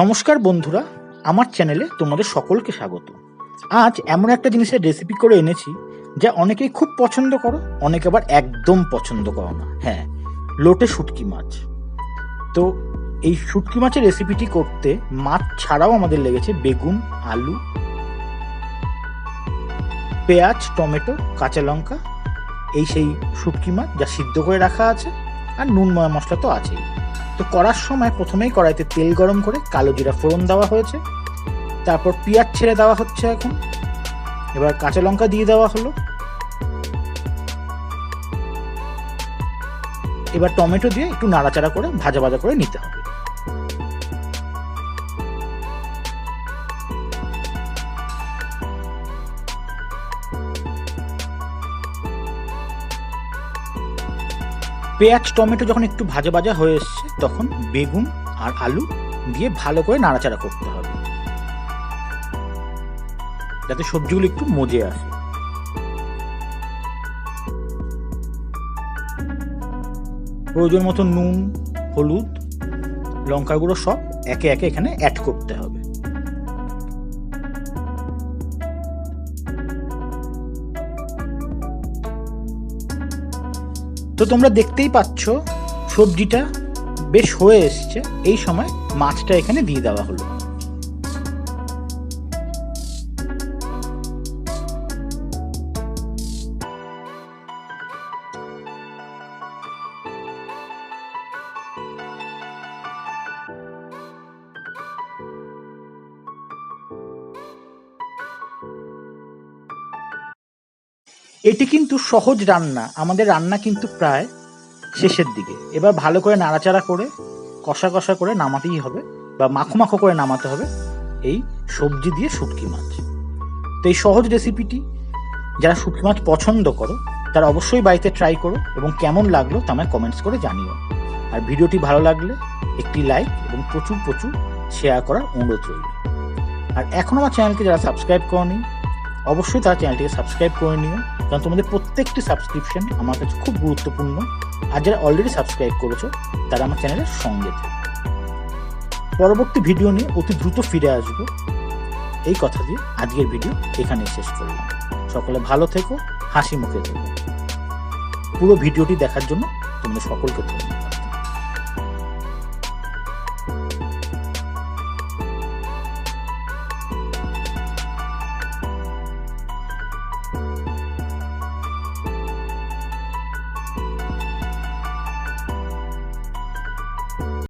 নমস্কার বন্ধুরা, আমার চ্যানেলে তোমাদের সকলকে স্বাগত। আজ এমন একটা জিনিসের রেসিপি করে এনেছি, যা অনেকেই খুব পছন্দ করো, অনেকে আবার একদম পছন্দ করো না। হ্যাঁ লোটে শুটকি মাছ। তো এই শুটকি মাছের রেসিপিটি করতে মাছ ছাড়াও আমাদের লেগেছে বেগুন, আলু, পেঁয়াজ, টমেটো, কাঁচা লঙ্কা, এই সেই শুটকি মাছ যা সিদ্ধ করে রাখা আছে, আর নুন ময় মশলা তো আছেই। তো করার সময় প্রথমেই কড়াইতে তেল গরম করে কালো জিরা ফোড়ন দেওয়া হয়েছে। তারপর পেঁয়াজ ছেড়ে দেওয়া হচ্ছে এখন। এবার কাঁচা লঙ্কা দিয়ে দেওয়া হলো। এবার টমেটো দিয়ে একটু নাড়াচাড়া করে ভাজা ভাজা করে নিতে হবে। পেঁয়াজ, টমেটো যখন একটু ভাজা ভাজা হয়ে এসছে, তখন বেগুন আর আলু দিয়ে ভালো করে নাড়াচাড়া করতে হবে। যাতে সবজিগুলো একটু মজে আসে। প্রয়োজন মতো নুন, হলুদ লঙ্কা গুঁড়ো সব একে একে এখানে অ্যাড করতে হবে। তো তোমরা দেখতেই পাচ্ছ, সবজিটা বেশ হয়ে এসছে। এই সময় মাছটা এখানে দিয়ে দেওয়া হলো। এটি কিন্তু সহজ রান্না। আমাদের রান্না কিন্তু প্রায় শেষের দিকে। এবার ভালো করে নাড়াচাড়া করে, কষা কষা করে নামাতেই হবে বা মাখো মাখো করে নামাতে হবে এই সবজি দিয়ে শুটকি মাছ। তো এই সহজ রেসিপিটি যারা শুটকি মাছ পছন্দ করো, তারা অবশ্যই বাড়িতে ট্রাই করো এবং কেমন লাগল তা আমায় কমেন্টস করে জানিও। আর ভিডিওটি ভালো লাগলে একটি লাইক এবং প্রচুর প্রচুর শেয়ার করার অনুরোধ রইল। আর এখন আমার চ্যানেলকে যারা সাবস্ক্রাইব করনি, অবশ্যই তারা চ্যানেলটিকে সাবস্ক্রাইব করে নিও। কারণ তোমাদের প্রত্যেকটি সাবস্ক্রিপশন আমার কাছে খুব গুরুত্বপূর্ণ। আর যারা অলরেডি সাবস্ক্রাইব করেছ, তারা আমার চ্যানেলের সঙ্গে পরবর্তী ভিডিও নিয়ে অতি দ্রুত ফিরে আসব। এই কথা দিয়ে আজকের ভিডিও এখানে শেষ করলাম। সকলে ভালো থেকো, হাসি মুখে থেকো। পুরো ভিডিওটি দেখার জন্য তোমাদের সকলকে ধন্যবাদ।